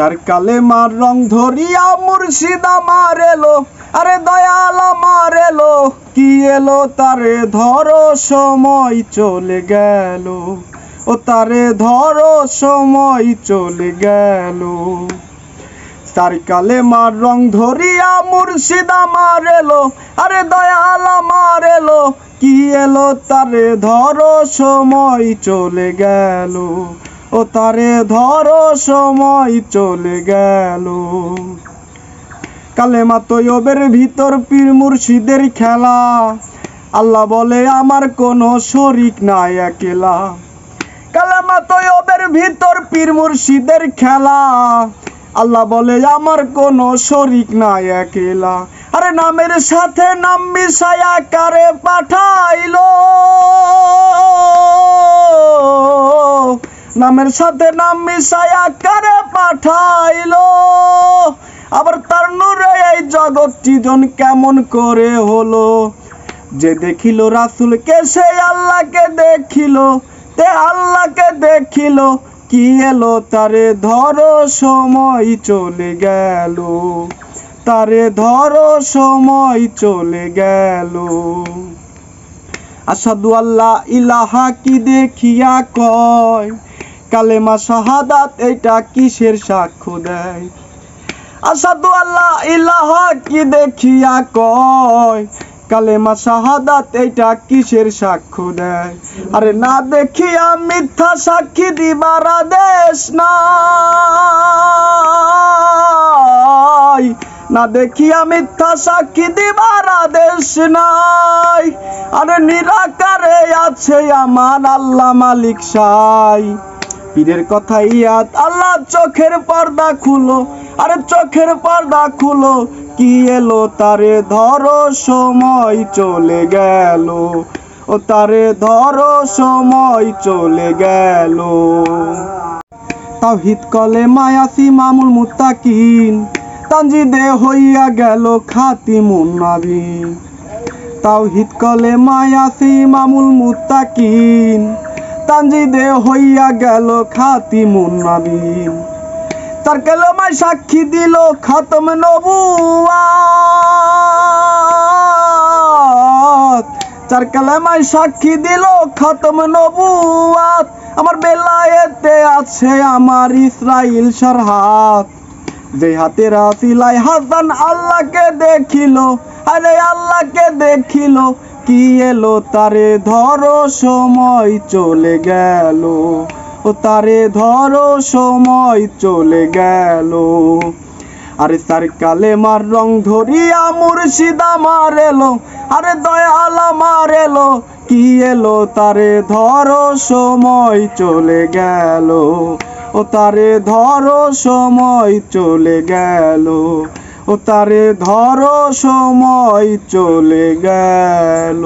চার কালে মার রং ধরিয়া মুর্শিদ আমার এলো, আরে দয়াল আমার এলো, কি এলো তারে ধরো সময় চলে গেল, ও তারে ধরো সময় চলে গেল। তার কালে মার রং ধরিয়া মুর্শিদ আমার এলো, আরে দয়াল আমার এলো, কি এলো তারে ধরো সময় চলে গেল ও তারে ধরো সময় চলে গেল। কালেমা তৈবের ভিতর পীর মুর্শিদের খেলা। আল্লাহ বলে, আমার কোনো শরিক নাই একেলা। কালেমা তৈবের ভিতর পীর মুর্শিদের খেলা। আল্লাহ বলে, আমার কোনো শরিক নাই একেলা। আরে নামের সাথে নাম মিশায়া কারে পাঠাইলো? নামের সাথে নাম মিশায়া কারে পাঠাইলো। আবার তার নূরে এই জগৎ জন কেমন করে হলো? যে দেখিল রাসুলকে, সে আল্লাহকে দেখিল। তে আল্লাহকে দেখিল, কি এলো তারে ধরো সময় চলে গেল। তারে ধরো সময় চলে গেল। আসাদু আল্লাহ ইলাহা, কি দেখিয়া কয়? কালেমা শাহাদাত এটা কিসের সাক্ষ্য দেয়? আসাদু আল্লাহ ইলাহা, কি দেখিয়া কয়? কালেমা শাহাদাত এটা কিসের সাক্ষ্য দেয়? আরে না দেখিয়া মিথ্যা সাক্ষী দিবার আদেশ নাই। না দেখিয়া মিথ্যা সাক্ষী দিবার আদেশ নাই। আরে নিরাকারে আছে আমার আল্লাহ মালিক সাই। পীরের কথা ইয়াদ। আল্লাহ চোখের পর্দা খুলো। আরে চোখের পর্দা খুলো। কি এলো তারে ধরো, সময় চলে গেল। ও তারে ধরো, সময় চলে গেল। তাওহিদ কলে মায়াসি মামুল মুত্তাকিন। তানজিদে হইয়া গেল খাতিমুন নাবিন। তাওহিদ কলে মায়াসি মামুল মুত্তাকিন। তানজিদে হইয়া গেল খাতিমুন নাবিন তার কালেমায় সাক্ষী দিল খাতম নবুয়াত। চার কালেমায় সাক্ষী দিল খতম নবুয়াত। আমার বেলায়েতে আছে আমার ইসরাইল সরহাত। যে হাতে রাসিলাই হাসান আল্লাহকে দেখিল আরে আল্লাহকে দেখিল কি এলো, তারে ধরো সময় চলে গেল। ও তারে ধরো সময় চলে গেল। আরে তার কালে মার রং ধরিয়া মুর্শিদ আমার এলো, আরে দয়াল আমার এলো, কি এলো, তারে ধরো সময় চলে গেল। ও তারে ধরো সময় চলে গেল। তারে ধরো সময় চলে গেল।